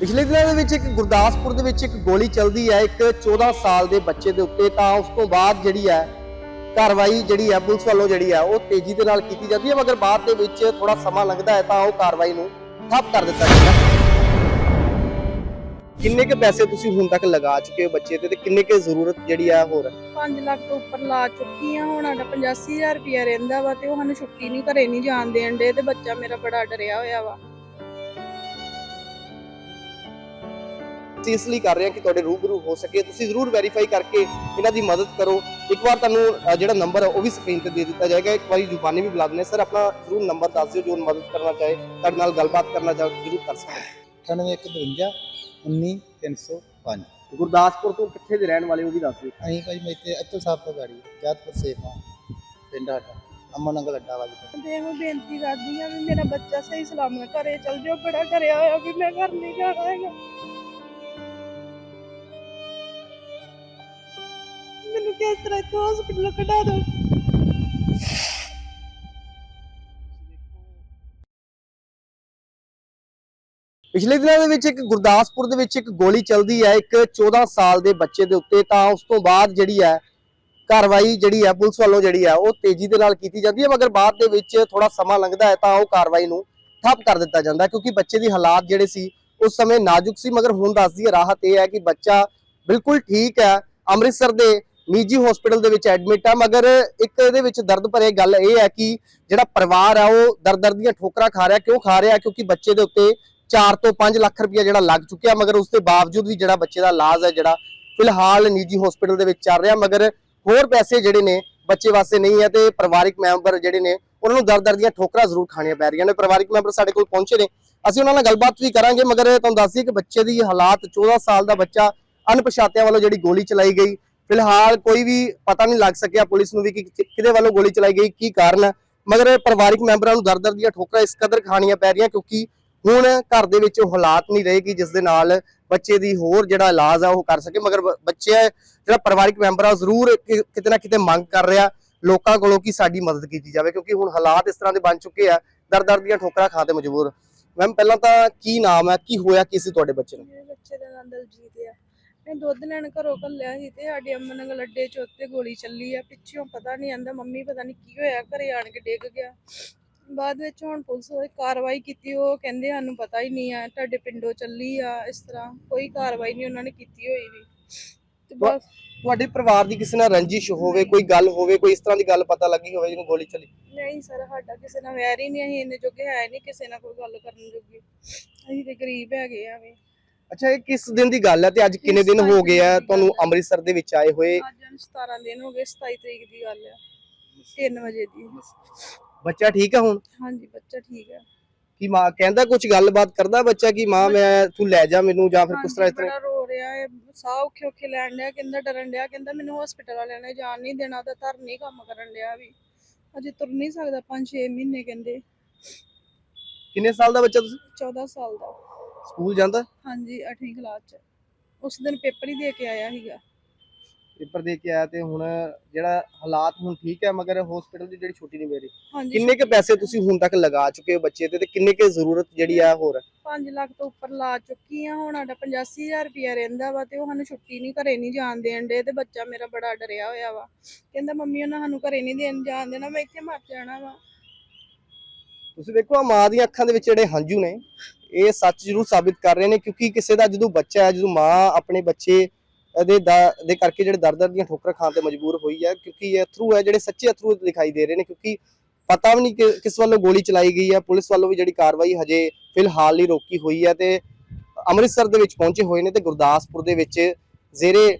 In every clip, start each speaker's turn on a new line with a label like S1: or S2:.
S1: ਪਿਛਲੇ ਦਿਨਾਂ ਦੇ ਵਿੱਚ ਇੱਕ ਗੁਰਦਾਸਪੁਰ ਦੇ ਵਿੱਚ ਇੱਕ ਗੋਲੀ ਚੱਲਦੀ ਹੈ, ਇੱਕ 14 ਸਾਲ ਦੇ ਬੱਚੇ ਦੇ ਉੱਤੇ, ਤਾਂ ਉਸ ਤੋਂ ਬਾਅਦ ਜਿਹੜੀ ਹੈ, ਕਾਰਵਾਈ ਜਿਹੜੀ ਹੈ, ਪੁਲਿਸ ਵੱਲੋਂ ਜਿਹੜੀ ਹੈ, ਉਹ ਤੇਜ਼ੀ ਦੇ ਨਾਲ ਕੀਤੀ ਜਾਂਦੀ ਹੈ, ਮਗਰ ਬਾਅਦ ਦੇ ਵਿੱਚ ਥੋੜਾ ਸਮਾਂ ਲੱਗਦਾ ਹੈ, ਤਾਂ ਉਹ ਕਾਰਵਾਈ ਨੂੰ ਠੱਪ ਕਰ ਦਿੱਤਾ ਜਾਂਦਾ ਕਿੰਨੇ ਕੇ ਪੈਸੇ ਤੁਸੀਂ ਹੁਣ ਤੱਕ ਲਗਾ ਚੁੱਕੇ ਹੋ ਬੱਚੇ ਤੇ ਤੇ ਕਿੰਨੇ ਕੇ ਜ਼ਰੂਰਤ ਜਿਹੜੀ ਹੈ ਹੋਰ?
S2: 5 ਲੱਖ ਤੋਂ ਉੱਪਰ ਲਾ ਚੁੱਕੀ ਆ ਹੁਣ ਸਾਡਾ 85000 ਰੁਪਇਆ ਰਹਿੰਦਾ ਵਾ ਤੇ ਉਹ ਸਾਨੂੰ ਛੁੱਟੀ ਨਹੀਂ, ਘਰੇ ਨਹੀਂ ਜਾਣ ਦੇਣ ਦੇ ਤੇ ਬੱਚਾ ਮੇਰਾ ਬੜਾ ਡਰਿਆ ਹੋਇਆ ਵਾ।
S1: ਅਸੀਂ ਇਸ ਲਈ ਕਰ ਰਹੇ ਹਾਂ ਕਿ ਤੁਹਾਡੇ ਰੂਬਰੂ ਹੋ ਸਕੇ। ਤੁਸੀਂ ਜ਼ਰੂਰ ਵੈਰੀਫਾਈ ਕਰਕੇ ਇਹਨਾਂ ਦੀ ਮਦਦ ਕਰੋ। ਇੱਕ ਵਾਰ ਤੁਹਾਨੂੰ ਜਿਹੜਾ ਨੰਬਰ ਹੈ ਉਹ ਵੀ ਸਕਰੀਨ ਤੇ ਦੇ ਦਿੱਤਾ ਜਾਏਗਾ। ਇੱਕ ਵਾਰੀ ਜ਼ੁਬਾਨੀ ਵੀ ਬੁਲਾ ਦਿੰਦੇ ਸਰ ਆਪਣਾ ਜ਼ਰੂਰ ਨੰਬਰ ਦੱਸ ਦਿਓ ਜੋ ਮਦਦ ਕਰਨਾ ਚਾਹੇ। ਤੁਹਾਡੇ ਨਾਲ ਗੱਲਬਾਤ ਕਰਨਾ ਚਾਹੇ ਜ਼ਰੂਰ ਕਰ ਸਕਦੇ
S3: 9152 19305
S1: ਗੁਰਦਾਸਪੁਰ ਤੋਂ ਕਿੱਥੇ ਦੇ ਰਹਿਣ ਵਾਲੇ ਉਹ ਵੀ ਦੱਸ ਦਿਓ।
S3: ਅਸੀਂ ਭਾਈ ਮੈਂ ਇੱਥੇ ਅਤਲ ਸਾਹਿਬ ਤੋਂ ਗਾੜੀ ਜਾਤਪੁਰ ਸੇਫ ਹਾਂ ਪਿੰਡ ਸਾਡਾ। ਅਮਨ ਨੰਗਲ ਅੱਡਾ ਵਾਲੀ
S2: ਤੇ। ਮੈਂ ਬੇਨਤੀ ਕਰਦੀ ਆ ਵੀ ਮੇਰਾ ਬੱਚਾ ਸਹੀ ਸਲਾਮਤ ਘਰੇ ਚਲ ਜਾਓ। ਬੜਾ ਡਰਿਆ ਹੋਇਆ ਵੀ ਮੈਂ ਘਰ ਨਹੀਂ ਜਾਣਾ ਹੈਗਾ। ਮੈਨੂੰ ਕਿਸ ਤਰ੍ਹਾਂ ਤੋਂ ਹਸਪੀਟਲ ਕਢਾ ਦਿਓ
S1: ਪਿਛਲੇ ਦਿਨਾਂ ਦੇ ਵਿੱਚ ਇੱਕ ਗੁਰਦਾਸਪੁਰ ਦੇ ਵਿੱਚ ਇੱਕ ਗੋਲੀ ਚੱਲਦੀ ਹੈ, ਇੱਕ 14 ਸਾਲ ਦੇ ਬੱਚੇ ਦੇ ਉੱਤੇ, ਤਾਂ ਉਸ ਤੋਂ ਬਾਅਦ ਜਿਹੜੀ ਹੈ, ਕਾਰਵਾਈ ਜਿਹੜੀ ਹੈ, ਪੁਲਿਸ ਵੱਲੋਂ ਜਿਹੜੀ ਹੈ, ਉਹ ਤੇਜ਼ੀ ਦੇ ਨਾਲ ਕੀਤੀ ਜਾਂਦੀ ਹੈ, ਮਗਰ ਬਾਅਦ ਦੇ ਵਿੱਚ ਥੋੜਾ ਸਮਾਂ ਲੰਘਦਾ ਹੈ, ਤਾਂ ਉਹ ਕਾਰਵਾਈ ਨੂੰ ਠੱਪ ਕਰ ਦਿੱਤਾ ਜਾਂਦਾ ਕਿਉਂਕਿ ਬੱਚੇ ਦੀ ਹਾਲਾਤ ਜਿਹੜੇ ਸੀ, ਉਸ ਸਮੇਂ ਨਾਜ਼ੁਕ ਸੀ, ਮਗਰ ਹੁਣ ਦੱਸਦੀ ਹੈ, ਰਾਹਤ ਇਹ ਹੈ ਕਿ ਬੱਚਾ ਬਿਲਕੁਲ ਠੀਕ ਹੈ, ਅੰਮ੍ਰਿਤਸਰ ਦੇ ਨਿੱਜੀ ਹਸਪੀਟਲ ਦੇ ਵਿੱਚ ਐਡਮਿਟ ਆ, ਮਗਰ ਇੱਕ ਇਹਦੇ ਵਿੱਚ ਦਰਦ ਭਰੇ ਗੱਲ ਇਹ ਹੈ ਕਿ ਜਿਹੜਾ ਪਰਿਵਾਰ ਹੈ ਉਹ ਦਰ ਦਰ ਦੀਆਂ ਠੋਕਰਾਂ ਖਾ ਰਿਹਾ, ਕਿਉਂ ਖਾ ਰਿਹਾ? ਕਿਉਂਕਿ ਬੱਚੇ ਦੇ ਉੱਤੇ 4 ਤੋਂ 5 ਲੱਖ ਰੁਪਇਆ ਜਿਹੜਾ ਲੱਗ ਚੁੱਕਿਆ, ਮਗਰ ਉਸ ਦੇ ਬਾਵਜੂਦ ਵੀ ਜਿਹੜਾ ਬੱਚੇ ਦਾ ਇਲਾਜ ਹੈ, ਜਿਹੜਾ ਫਿਲਹਾਲ ਨਿੱਜੀ ਹਸਪੀਟਲ ਦੇ ਵਿੱਚ ਚੱਲ ਰਿਹਾ, ਮਗਰ ਹੋਰ ਪੈਸੇ ਜਿਹੜੇ ਨੇ, ਬੱਚੇ ਵਾਸਤੇ ਨਹੀਂ ਹੈ ਤੇ ਪਰਿਵਾਰਿਕ ਮੈਂਬਰ ਜਿਹੜੇ ਨੇ, ਉਹਨਾਂ ਨੂੰ ਦਰ ਦਰ ਦੀਆਂ ਠੋਕਰਾਂ ਜ਼ਰੂਰ ਖਾਣੀਆਂ ਪੈ ਰਹੀਆਂ ਨੇ। ਪਰਿਵਾਰਿਕ ਮੈਂਬਰ ਸਾਡੇ ਕੋਲ ਪਹੁੰਚੇ ਨੇ। ਅਸੀਂ ਉਹਨਾਂ ਨਾਲ ਗੱਲਬਾਤ ਵੀ ਕਰਾਂਗੇ, ਮਗਰ ਤੁਹਾਨੂੰ ਦੱਸਦੀ ਕਿ ਬੱਚੇ ਦੀ ਹਾਲਾਤ 14 ਸਾਲ ਦਾ ਬੱਚਾ ਅਣਪਛਾਤਿਆਂ ਵੱਲੋਂ ਜਿਹੜੀ ਗੋਲੀ ਚਲਾਈ ਗਈ ਫਿਲਹਾਲ ਕੋਈ ਵੀ ਪਤਾ ਨਹੀਂ ਲੱਗ ਸਕਿਆ ਪੁਲਿਸ ਨੂੰ ਵੀ ਕਿ ਕਿਹਦੇ ਵੱਲੋਂ ਗੋਲੀ ਚਲਾਈ ਗਈ, ਕੀ ਕਾਰਨ ਹੈ। ਮਗਰ ਪਰਿਵਾਰਿਕ ਮੈਂਬਰਾਂ ਨੂੰ ਦਰ ਦਰ ਦੀਆਂ ਠੋਕਰਾਂ ਇਸ ਕਦਰ ਖਾਣੀਆਂ ਪੈ ਰਹੀਆਂ ਕਿਉਂਕਿ ਹੁਣ ਘਰ ਦੇ ਵਿੱਚ ਉਹ ਹਾਲਾਤ ਨਹੀਂ ਰਹੇ ਕਿ ਜਿਸ ਦੇ ਨਾਲ ਬੱਚੇ ਦੀ ਹੋਰ ਜਿਹੜਾ ਇਲਾਜ ਆ ਉਹ ਕਰ ਸਕੇ। ਮਗਰ ਬੱਚੇ ਜਿਹੜਾ ਪਰਿਵਾਰਿਕ ਮੈਂਬਰ ਆ ਜ਼ਰੂਰ ਕਿਤੇ ਨਾ ਕਿਤੇ ਮੰਗ ਕਰ ਰਿਹਾ ਲੋਕਾਂ ਕੋਲੋਂ ਕਿ ਸਾਡੀ ਮਦਦ ਕੀਤੀ ਜਾਵੇ ਕਿਉਂਕਿ ਹੁਣ ਹਾਲਾਤ ਇਸ ਤਰ੍ਹਾਂ ਦੇ ਬਣ ਚੁੱਕੇ ਆ ਦਰ ਦਰ ਦੀਆਂ ਠੋਕਰਾਂ ਖਾਣ ਤੇ ਮਜਬੂਰ। ਮੈਮ, ਪਹਿਲਾਂ ਤਾਂ ਕੀ ਨਾਮ ਹੈ, ਕੀ ਹੋਇਆ, ਕੀ ਸੀ ਤੁਹਾਡੇ ਬੱਚੇ ਨੂੰ?
S2: ਮੇਰੇ ਬੱਚੇ ਦਾ ਨਾਂ ਦਲਜੀਤ ਆ। ਮੈਂ ਦੁੱਧ ਲੈਣ ਘਰੋਂ ਘੱਲਿਆ ਸੀ ਤੇ ਸਾਡੀ ਅਮਨ ਨੰਗਲ ਅੱਡੇ ਚ ਉੱਤੇ ਗੋਲੀ ਚੱਲੀ ਆ। ਪਿੱਛੋਂ ਪਤਾ ਨਹੀਂ ਆਂਦਾ ਮੰਮੀ ਪਤਾ ਨਹੀਂ ਕੀ ਹੋਇਆ ਘਰੇ ਆਣ ਕੇ ਡਿੱਗ ਗਿਆ। ਬਾਅਦ ਵਿੱਚ ਹੁਣ ਪੁਲਿਸ ਨੇ ਕਾਰਵਾਈ ਕੀਤੀ ਉਹ ਕਹਿੰਦੇ ਸਾਨੂੰ ਪਤਾ ਹੀ ਨਹੀਂ ਆ ਤੁਹਾਡੇ ਪਿੰਡੋਂ ਚੱਲੀ ਆ ਇਸ ਤਰ੍ਹਾਂ ਕੋਈ ਕਾਰਵਾਈ ਨਹੀਂ ਉਹਨਾਂ ਨੇ ਕੀਤੀ ਹੋਈ ਵੀ। ਤੇ ਬਸ
S1: ਤੁਹਾਡੇ ਪਰਿਵਾਰ ਦੀ ਕਿਸੇ ਨਾਲ ਰੰਜਿਸ਼ ਹੋਵੇ ਕੋਈ ਗੱਲ ਹੋਵੇ ਕੋਈ ਇਸ ਤਰ੍ਹਾਂ ਦੀ ਗੱਲ ਪਤਾ ਲੱਗੀ ਹੋਵੇ ਜਿਹਨੂੰ ਗੋਲੀ ਚੱਲੀ?
S2: ਨਹੀਂ ਸਰ ਸਾਡਾ ਕਿਸੇ ਨਾਲ ਵੈਰ ਹੀ ਨਹੀਂ ਅਸੀਂ ਇੰਨੇ ਜੋਗੇ ਹੈ ਨਹੀਂ ਕਿਸੇ ਨਾਲ ਕੋਈ ਗੱਲ ਕਰਨ ਜੋਗੇ। ਅਸੀਂ ਤੇ ਗਰੀਬ ਹੈਗੇ ਆ ਵੀ।
S1: ਅੱਛਾ ਇਹ ਕਿਸ ਦਿਨ ਦੀ ਗੱਲ ਹੈ ਤੇ ਅੱਜ ਕਿੰਨੇ ਦਿਨ ਹੋ ਗਏ ਆ? ਤੁਹਾਨੂੰ ਅੰਮ੍ਰਿਤਸਰ ਦੇ ਵਿੱਚ ਆਏ ਹੋਏ।
S2: ਅੱਜ ਨੂੰ 17 ਦਿਨ ਹੋ ਗਏ 27 ਤਰੀਕ ਦੀ ਗੱਲ ਆ। 3 ਵਜੇ ਦੀ।
S1: ਬੱਚਾ ਠੀਕ ਆ ਹੁਣ?
S2: ਹਾਂਜੀ ਬੱਚਾ ਠੀਕ ਹੈ
S1: ਕੀ ਮਾਂ ਕਹਿੰਦਾ ਕੁਝ ਗੱਲਬਾਤ ਕਰਦਾ ਬੱਚਾ ਕਿ ਮਾਂ ਮੈਂ ਤੂੰ ਲੈ ਜਾ ਮੈਨੂੰ ਜਾਂ ਫਿਰ ਕਿਸ ਤਰ੍ਹਾਂ ਇਸ ਤਰ੍ਹਾਂ?
S2: ਰੋ ਰਿਹਾ ਹੈ ਸਾਹ ਔਖੇ ਔਖੇ ਲੈਣ ਡਿਆ ਕਹਿੰਦਾ ਡਰਨ ਡਿਆ ਕਹਿੰਦਾ ਮੈਨੂੰ ਹਸਪੀਟਲ ਵਾਲਿਆਂ ਨੇ ਜਾਣ ਨਹੀਂ ਦੇਣਾ ਤਾਂ ਧਰ ਨਹੀਂ ਕੰਮ ਕਰਨ ਡਿਆ ਵੀ। ਅਜੇ ਤੁਰ ਨਹੀਂ ਸਕਦਾ 5-6 ਮਹੀਨੇ ਕਹਿੰਦੇ।
S1: ਕਿੰਨੇ ਸਾਲ ਦਾ ਬੱਚਾ ਤੁਸੀਂ?
S2: 14 ਸਾਲ ਦਾ।
S1: ਸਕੂਲ ਜਾਂਦਾ?
S2: ਹਾਂਜੀ 8ਵੀਂ ਕਲਾਸ ਚ। ਉਸ ਦਿਨ ਪੇਪਰ ਹੀ ਦੇ ਕੇ ਆਇਆ ਸੀਗਾ।
S1: ਪੇਪਰ ਦੇ ਕੇ ਆਇਆ ਤੇ ਹੁਣ ਜਿਹੜਾ ਹਾਲਾਤ ਹੁਣ ਠੀਕ ਹੈ ਮਗਰ ਹਸਪੀਟਲ ਦੀ ਜਿਹੜੀ ਛੁੱਟੀ ਨਹੀਂ ਮੇਰੀ
S2: ਹਾਂਜੀ
S1: ਕਿੰਨੇ ਕੇ ਪੈਸੇ ਤੁਸੀਂ ਹੁਣ ਤੱਕ ਲਗਾ ਚੁੱਕੇ ਹੋ ਬੱਚੇ ਤੇ ਤੇ ਕਿੰਨੇ ਕੇ ਜ਼ਰੂਰਤ ਜਿਹੜੀ ਆ ਹੋਰ? ਹੈ
S2: 5 ਲੱਖ ਤੋਂ ਉੱਪਰ ਲਾ ਚੁੱਕੀ ਆ ਹੁਣ ਸਾਡਾ 85000 ਰੁਪਇਆ ਰਹਿੰਦਾ ਵਾ ਤੇ ਉਹ ਸਾਨੂੰ ਛੁੱਟੀ ਨਹੀਂ ਘਰੇ ਨਹੀਂ ਜਾਣ ਦੇਣ ਦੇ ਤੇ ਬੱਚਾ ਮੇਰਾ ਬੜਾ ਡਰਿਆ ਹੋਇਆ ਵਾ। ਕਹਿੰਦਾ ਮੰਮੀ ਉਹਨਾਂ ਸਾਨੂੰ ਘਰੇ ਨਹੀਂ ਦੇਣ ਜਾਣ ਦੇਣਾ ਮੈਂ ਇੱਥੇ ਮਰ ਜਾਣਾ ਵਾ।
S1: ਤੁਸੀਂ ਦੇਖੋ ਆ ਮਾਂ ਦੀਆਂ ਅੱਖਾਂ ਦੇ ਵਿੱਚ ਜਿਹੜੇ ਹੰਝੂ ਨੇ ਇਹ ਸੱਚ ਜ਼ਰੂਰ ਸਾਬਿਤ ਕਰ ਰਹੇ ਨੇ ਕਿਉਂਕਿ ਕਿਸੇ ਦਾ ਜਦੋਂ ਬੱਚਾ ਹੈ ਜਦੋਂ ਮਾਂ ਆਪਣੇ ਬੱਚੇ ਦੇ ਦੇ ਕਰਕੇ ਜਿਹੜੇ ਦਰ-ਦਰ ਦੀਆਂ ਠੋਕਰਾਂ ਖਾਣ ਤੇ ਮਜਬੂਰ ਹੋਈ ਹੈ ਕਿਉਂਕਿ ਇਹ ਅਥਰੂ ਹੈ ਜਿਹੜੇ ਸੱਚੇ ਅਥਰੂ ਦਿਖਾਈ ਦੇ ਰਹੇ ਨੇ ਕਿਉਂਕਿ ਪਤਾ ਵੀ ਨਹੀਂ ਕਿਸ ਵੱਲੋਂ ਗੋਲੀ ਚਲਾਈ ਗਈ ਹੈ ਪੁਲਿਸ ਵੱਲੋਂ ਵੀ ਜਿਹੜੀ ਕਾਰਵਾਈ ਹਜੇ ਫਿਲਹਾਲ ਹੀ ਰੋਕੀ ਹੋਈ ਹੈ ਤੇ ਅੰਮ੍ਰਿਤਸਰ ਦੇ ਵਿੱਚ ਪਹੁੰਚੇ ਹੋਏ ਨੇ ਤੇ ਗੁਰਦਾਸਪੁਰ ਦੇ ਵਿੱਚ ਜ਼ੇਰੇ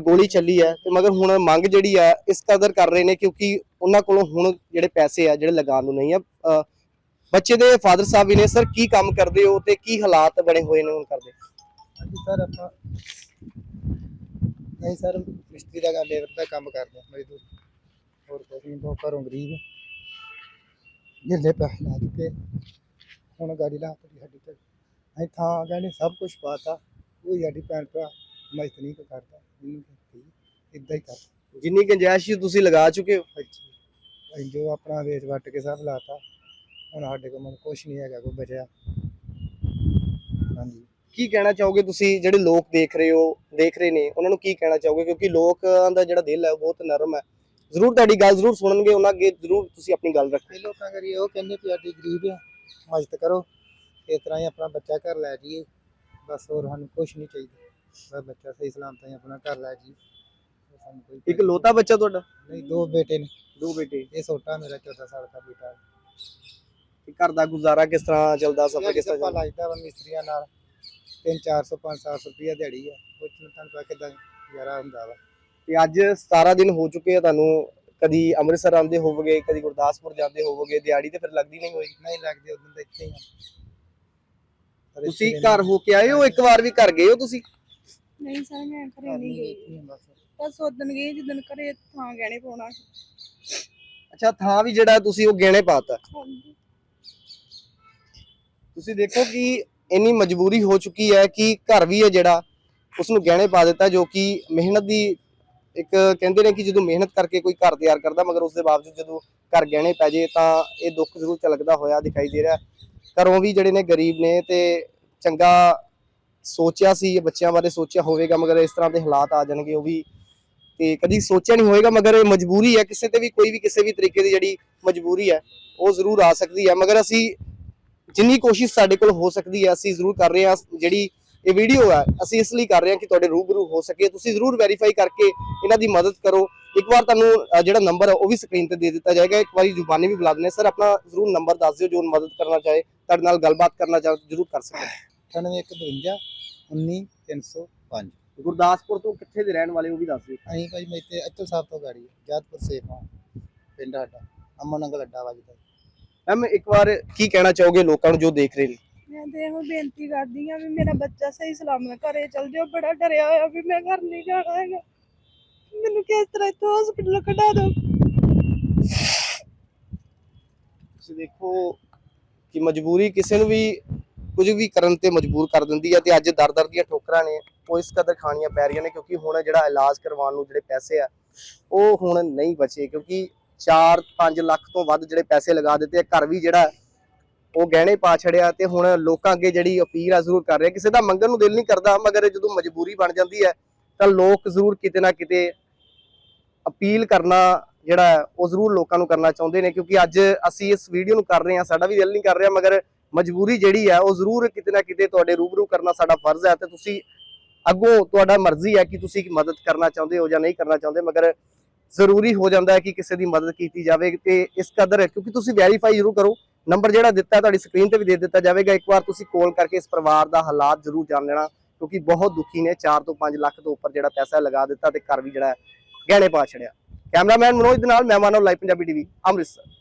S1: ਗੋਲੀ ਚੱਲੀ ਹੈ ਤੇ ਮਗਰ ਹੁਣ ਮੰਗ ਜਿਹੜੀ ਹੈ ਇਸ ਕਦਰ ਕਰ ਰਹੇ ਨੇ ਕਿਉਂਕਿ ਉਹਨਾਂ ਕੋਲੋਂ ਹੁਣ ਜਿਹੜੇ ਪੈਸੇ ਆ ਜਿਹੜੇ ਲਗਾਉਣ ਨੂੰ ਨਹੀਂ ਆ ਅ, ਬੱਚੇ ਦੇ ਫਾਦਰ ਸਾਹਿਬ ਵੀ ਨੇ ਸਰ ਕੀ ਕੰਮ ਕਰਦੇ ਹੋ ਤੇ ਕੀ ਹਾਲਾਤ ਬਣੇ ਹੋਏ ਨੇ ਹੁਣ ਕਰਦੇ
S3: ਹਾਂਜੀ ਸਰ ਆਪਾਂ ਨਹੀਂ ਸਰ ਮਿਸਤਰੀ ਦਾ ਕੰਮ ਲੇਬਰ ਦਾ ਕੰਮ ਕਰਦੇ ਹਾਂ ਮਜ਼ਦੂਰ। ਹੋਰ ਕੋਈ ਨਹੀਂ ਬਹੁਤ ਘਰੋਂ ਗਰੀਬ ਜਿੱਲੇ ਪੈਸੇ ਲਾ ਚੁੱਕੇ ਹੁਣ ਗਾੜੀ ਲਾ ਪਈ ਸਾਡੀ ਤੇ ਅਸੀਂ ਥਾਂ ਕਹਿੰਦੇ ਸਭ ਕੁਝ ਪਾਤਾ ਉਹ ਸਾਡੀ ਭੈਣ ਭਰਾ ਮਦਦ ਨਹੀਂ ਕੋਈ ਕਰਦਾ ਇਹਨੂੰ ਇਦਾਂ ਹੀ ਕਰ।
S1: ਜਿੰਨੀ ਗੁੰਜਾਇਸ਼ ਸੀ ਤੁਸੀਂ ਲਗਾ ਚੁੱਕੇ ਹੋ?
S3: ਅੱਛੀ ਅਸੀਂ ਜੋ ਆਪਣਾ ਵੇਚ ਵੱਟ ਕੇ ਸਭ ਲਾਤਾ ਹੁਣ ਸਾਡੇ ਕੋਲ ਮਨ ਕੁਝ ਨਹੀਂ ਹੈਗਾ ਕੋਈ ਬਚਿਆ। ਹਾਂਜੀ।
S1: ਕੀ ਕਹਿਣਾ ਚਾਹੋਗੇ ਤੁਸੀਂ ਜਿਹੜੇ ਲੋਕ ਦੇਖ ਰਹੇ ਹੋ ਦੇਖ ਰਹੇ ਨੇ ਉਹਨਾਂ ਨੂੰ ਕੀ ਕਹਿਣਾ ਚਾਹੋਗੇ? ਕਿਉਂਕਿ ਲੋਕਾਂ ਦਾ ਜਿਹੜਾ ਦਿਲ ਹੈ ਉਹ ਬਹੁਤ ਨਰਮ ਹੈ। ਜ਼ਰੂਰ ਤੁਹਾਡੀ ਗੱਲ ਜ਼ਰੂਰ ਸੁਣਨਗੇ ਉਹਨਾਂ ਅੱਗੇ ਜ਼ਰੂਰ ਤੁਸੀਂ ਆਪਣੀ ਗੱਲ ਰੱਖੋ।
S3: ਲੋਕਾਂ ਕਰੀ ਉਹ ਕਹਿੰਦੇ ਵੀ ਸਾਡੀ ਗਰੀਬ ਆ ਮਦਦ ਕਰੋ। ਇਸ ਤਰ੍ਹਾਂ ਹੀ ਆਪਣਾ ਬੱਚਾ ਘਰ ਲੈ ਜਾਈਏ। ਬਸ ਹੋਰ ਸਾਨੂੰ ਕੁਝ ਨਹੀਂ ਚਾਹੀਦਾ। ਬਸ ਬੱਚਾ ਸਹੀ ਸਲਾਮਤ ਹੀ ਆਪਣਾ ਘਰ ਲੈ ਜਾਈਏ। ਹੋਰ ਸਾਨੂੰ ਕੋਈ
S1: ਇੱਕ ਲੋਤਾ ਬੱਚਾ ਤੁਹਾਡਾ?
S3: ਨਹੀਂ ਦੋ ਬੇਟੇ ਨੇ।
S1: ਦੋ ਬੇਟੇ।
S3: ਇਹ ਛੋਟਾ ਮੇਰਾ 14 ਸਾਲ ਦਾ ਬੇਟਾ ਹੈ।
S1: ਤੇ ਘਰ ਦਾ ਗੁਜ਼ਾਰਾ ਕਿਸ ਤਰ੍ਹਾਂ ਚੱਲਦਾ ਸਫਰ ਕਿਸ ਤਰ੍ਹਾਂ ਚੱਲਦਾ?
S3: ਲਾਈਦਾ ਵਾ ਮਿਸਤਰੀਆਂ ਨਾਲ 3 400 500 ਰੁਪਇਆ ਦਿਹਾੜੀ ਆ ਕੁਝ ਨੂੰ ਤੁਹਾਨੂੰ ਪਤਾ ਕਿਦਾਂ ਗੁਜ਼ਾਰਾ ਹੁੰਦਾ ਵਾ।
S1: ਤੇ ਅੱਜ 17 ਦਿਨ ਹੋ ਚੁੱਕੇ ਆ ਤੁਹਾਨੂੰ ਕਦੀ ਅੰਮ੍ਰਿਤਸਰ ਆਉਂਦੇ ਹੋਵੋਗੇ ਕਦੀ ਗੁਰਦਾਸਪੁਰ ਜਾਂਦੇ ਹੋਵੋਗੇ ਦਿਹਾੜੀ ਤੇ ਫਿਰ ਲੱਗਦੀ ਨਹੀਂ ਹੋਈ?
S3: ਨਹੀਂ ਲੱਗਦੇ ਉਦੋਂ ਤਾਂ ਇੱਥੇ ਹੀ ਆ।
S1: ਤੁਸੀਂ ਘਰ ਹੋ ਕੇ ਆਏ ਹੋ ਇੱਕ ਵਾਰ ਵੀ ਘਰ ਗਏ ਹੋ ਤੁਸੀਂ?
S2: ਨਹੀਂ ਸਰ ਮੈਂ ਘਰੇ ਨਹੀਂ ਗਈ।
S3: ਬਸ।
S2: ਉਦਣ ਗਈ ਜਿੱਦਣ ਘਰੇ ਥਾਂ ਗਹਿਣੇ ਪਾਉਣਾ।
S1: ਅੱਛਾ ਥਾਂ ਵੀ ਜਿਹੜਾ ਤੁਸੀਂ ਉਹ ਗਹਿਣੇ ਪਾਤਾ
S2: ਹਾਂਜੀ।
S1: ਤੁਸੀਂ ਦੇਖੋ ਕਿ ਇੰਨੀ ਮਜਬੂਰੀ ਹੋ ਚੁੱਕੀ ਹੈ ਕਿ ਘਰ ਵੀ ਹੈ ਜਿਹੜਾ ਉਸ ਨੂੰ ਗਹਿਣੇ ਪਾ ਦਿੱਤਾ ਜੋ ਕਿ ਮਿਹਨਤ ਦੀ ਇੱਕ ਕਹਿੰਦੇ ਨੇ ਕਿ ਜਦੋਂ ਮਿਹਨਤ ਕਰਕੇ ਕੋਈ ਘਰ ਤਿਆਰ ਕਰਦਾ ਮਗਰ ਉਸ ਦੇ ਬਾਵਜੂਦ ਜਦੋਂ ਘਰ ਗਹਿਣੇ ਪੈ ਜੇ ਤਾਂ ਇਹ ਦੁੱਖ ਜ਼ਰੂਰ ਝਲਕਦਾ ਹੋਇਆ ਦਿਖਾਈ ਦੇ ਰਿਹਾ ਘਰੋਂ ਵੀ ਜਿਹੜੇ ਨੇ ਗਰੀਬ ਨੇ ਤੇ ਚੰਗਾ ਸੋਚਿਆ ਸੀ ਬੱਚਿਆਂ ਬਾਰੇ ਸੋਚਿਆ ਹੋਵੇਗਾ ਮਗਰ ਇਸ ਤਰ੍ਹਾਂ ਦੇ ਹਾਲਾਤ ਆ ਜਾਣਗੇ ਉਹ ਵੀ। ਤੇ ਕਦੀ ਸੋਚਿਆ ਨਹੀਂ ਹੋਏਗਾ ਮਗਰ ਇਹ ਮਜਬੂਰੀ ਹੈ, ਕਿਸੇ ਤੇ ਵੀ ਕੋਈ ਵੀ ਕਿਸੇ ਵੀ ਤਰੀਕੇ ਦੀ ਜਿਹੜੀ ਮਜਬੂਰੀ ਹੈ, ਉਹ ਜ਼ਰੂਰ ਆ ਸਕਦੀ ਹੈ। ਮਗਰ ਅਸੀਂ ਜਿੰਨੀ ਕੋਸ਼ਿਸ਼ ਸਾਡੇ ਕੋਲ ਹੋ ਸਕਦੀ ਹੈ ਅਸੀਂ ਜ਼ਰੂਰ ਕਰ ਰਹੇ ਹਾਂ। ਜਿਹੜੀ ਇਹ ਵੀਡੀਓ ਹੈ ਅਸੀਂ ਇਸ ਲਈ ਕਰ ਰਹੇ ਹਾਂ ਕਿ ਤੁਹਾਡੇ ਰੂਬਰੂ ਹੋ ਸਕੇ ਤੁਸੀਂ ਜ਼ਰੂਰ ਵੈਰੀਫਾਈ ਕਰਕੇ ਇਹਨਾਂ ਦੀ ਮਦਦ ਕਰੋ। ਇੱਕ ਵਾਰ ਤੁਹਾਨੂੰ ਜਿਹੜਾ ਨੰਬਰ ਹੈ ਉਹ ਵੀ ਸਕਰੀਨ ਤੇ ਦੇ ਦਿੱਤਾ ਜਾਏਗਾ। ਇੱਕ ਵਾਰੀ ਜ਼ੁਬਾਨੀ ਵੀ ਬੁਲਾ ਦਿੰਦੇ ਸਰ ਆਪਣਾ ਜ਼ਰੂਰ ਨੰਬਰ ਦੱਸ ਦਿਓ ਜੋ ਮਦਦ ਕਰਨਾ ਚਾਹੇ। ਤੁਹਾਡੇ ਨਾਲ ਗੱਲਬਾਤ ਕਰਨਾ ਚਾਹੇ ਜ਼ਰੂਰ ਕਰ ਸਕਦੇ
S3: 9152 19305
S1: ਗੁਰਦਾਸਪੁਰ ਤੋਂ ਕਿੱਥੇ ਦੇ ਰਹਿਣ ਵਾਲੇ ਉਹ ਵੀ ਦੱਸ ਦਿਓ।
S3: ਅਸੀਂ ਭਾਈ ਮੈਂ ਇੱਥੇ ਅਚਲ ਸਾਹਿਬ ਤੋਂ ਗਾੜੀ ਜਾਦਪੁਰ ਸੇਫ ਹਾਂ। ਪਿੰਡ ਸਾਡਾ ਅਮਨ ਨੰਗਲ ਅੱਡਾ ਵੱਜਦਾ।
S1: ਮੈਮ ਇੱਕ ਵਾਰ ਕੀ ਕਹਿਣਾ ਚਾਹੋਗੇ ਲੋਕਾਂ ਨੂੰ ਜੋ ਦੇਖ ਰਹੇ ਨੇ?
S2: ਮੈਂ ਤੇ ਇਹੋ ਬੇਨਤੀ ਕਰਦੀ ਆ ਵੀ ਮੇਰਾ ਬੱਚਾ ਸਹੀ ਸਲਾਮਤ ਘਰੇ ਚਲ ਜਾਓ ਬੜਾ ਡਰਿਆ ਹੋਇਆ ਵੀ ਮੈਂ ਘਰ ਨਹੀਂ ਜਾਣਾ ਹੈਗਾ। ਮੈਨੂੰ ਕਿਸ ਤਰ੍ਹਾਂ ਇੱਥੋਂ ਹਸਪੀਟਲ ਕਢਾ ਦਿਓ।
S1: ਤੁਸੀਂ ਦੇਖੋ ਕਿ ਮਜਬੂਰੀ ਕਿਸੇ ਨੂੰ ਵੀ ਕੁਝ ਵੀ ਕਰਨ ਤੇ ਮਜਬੂਰ ਕਰ ਦਿੰਦੀ ਹੈ ਤੇ ਅੱਜ ਦਰ-ਦਰ ਦੀਆਂ ਠੋਕਰਾਂ ਨੇ ਉਹ ਇਸ ਕਦਰ ਖਾਣੀਆਂ ਪੈ ਰਹੀਆਂ ਨੇ ਕਿਉਂਕਿ ਹੁਣ ਜਿਹੜਾ ਇਲਾਜ ਕਰਵਾਉਣ ਨੂੰ ਜਿਹੜੇ ਪੈਸੇ ਆ ਉਹ ਹੁਣ ਨਹੀਂ ਬਚੇ ਕਿਉਂਕਿ 4-5 ਲੱਖ ਤੋਂ ਵੱਧ ਜਿਹੜੇ ਪੈਸੇ ਲਗਾ ਦਿੱਤੇ ਆ ਘਰ ਵੀ ਜਿਹੜਾ ਉਹ ਗਹਿਣੇ ਪਾ ਛੜਿਆ ਤੇ ਹੁਣ ਲੋਕਾਂ ਅੱਗੇ ਜਿਹੜੀ ਅਪੀਲ ਆ ਜ਼ਰੂਰ ਕਰ ਰਹੇ। ਕਿਸੇ ਦਾ ਮੰਗਣ ਨੂੰ ਦਿਲ ਨਹੀਂ ਕਰਦਾ, ਮਗਰ ਜਦੋਂ ਮਜਬੂਰੀ ਬਣ ਜਾਂਦੀ ਹੈ, ਤਾਂ ਲੋਕ ਜ਼ਰੂਰ ਕਿਤੇ ਨਾ ਕਿਤੇ ਅਪੀਲ ਕਰਨਾ ਜਿਹੜਾ ਉਹ ਜ਼ਰੂਰ ਲੋਕਾਂ ਨੂੰ ਕਰਨਾ ਚਾਹੁੰਦੇ ਨੇ, ਕਿਉਂਕਿ ਅੱਜ ਅਸੀਂ ਇਸ ਵੀਡੀਓ ਨੂੰ ਕਰ ਰਹੇ ਹਾਂ, ਸਾਡਾ ਵੀ ਦਿਲ ਨਹੀਂ ਕਰ ਰਿਹਾ, ਮਗਰ ਮਜਬੂਰੀ ਜਿਹੜੀ ਹੈ, ਉਹ ਜ਼ਰੂਰ ਕਿਤੇ ਨਾ ਕਿਤੇ ਤੁਹਾਡੇ ਰੂਬਰੂ ਕਰਨਾ ਸਾਡਾ ਫਰਜ਼ ਹੈ ਤੇ ਤੁਸੀਂ ਅੱਗੋਂ ਤੁਹਾਡਾ ਮਰਜ਼ੀ ਹੈ ਕਿ ਤੁਸੀਂ ਮਦਦ ਕਰਨਾ ਚਾਹੁੰਦੇ ਹੋ ਜਾਂ ਨਹੀਂ ਕਰਨਾ ਚਾਹੁੰਦੇ, ਮਗਰ ਜ਼ਰੂਰੀ ਹੋ ਜਾਂਦਾ ਹੈ ਕਿ ਕਿਸੇ ਦੀ ਮਦਦ ਕੀਤੀ ਜਾਵੇ ਤੇ ਇਸ ਕਦਰ ਕਿਉਂਕਿ ਤੁਸੀਂ ਵੈਰੀਫਾਈ ਜ਼ਰੂਰ ਕਰੋ। ਨੰਬਰ ਜਿਹੜਾ ਦਿੱਤਾ ਤੁਹਾਡੀ ਸਕਰੀਨ ਤੇ ਵੀ ਦੇ ਦਿੱਤਾ ਜਾਵੇਗਾ। ਇੱਕ ਵਾਰ ਤੁਸੀਂ ਕਾਲ ਕਰਕੇ ਇਸ ਪਰਿਵਾਰ ਦਾ ਹਾਲਾਤ ਜ਼ਰੂਰ ਜਾਣ ਲੈਣਾ ਕਿਉਂਕਿ ਬਹੁਤ ਦੁਖੀ ਨੇ। 4 ਤੋਂ 5 ਲੱਖ ਤੋਂ ਉੱਪਰ ਜਿਹੜਾ ਪੈਸਾ ਲਗਾ ਦਿੱਤਾ ਤੇ ਘਰ ਵੀ ਜਿਹੜਾ ਹੈ ਗਹਿਣੇ ਪਾ ਛੜਿਆ ਕੈਮਰਾਮੈਨ ਮਨੋਜ ਦੇ ਨਾਲ, ਮੈਂ ਮਾਨਵ ਲਾਈਵ ਪੰਜਾਬੀ ਟੀਵੀ ਅੰਮ੍ਰਿਤਸਰ।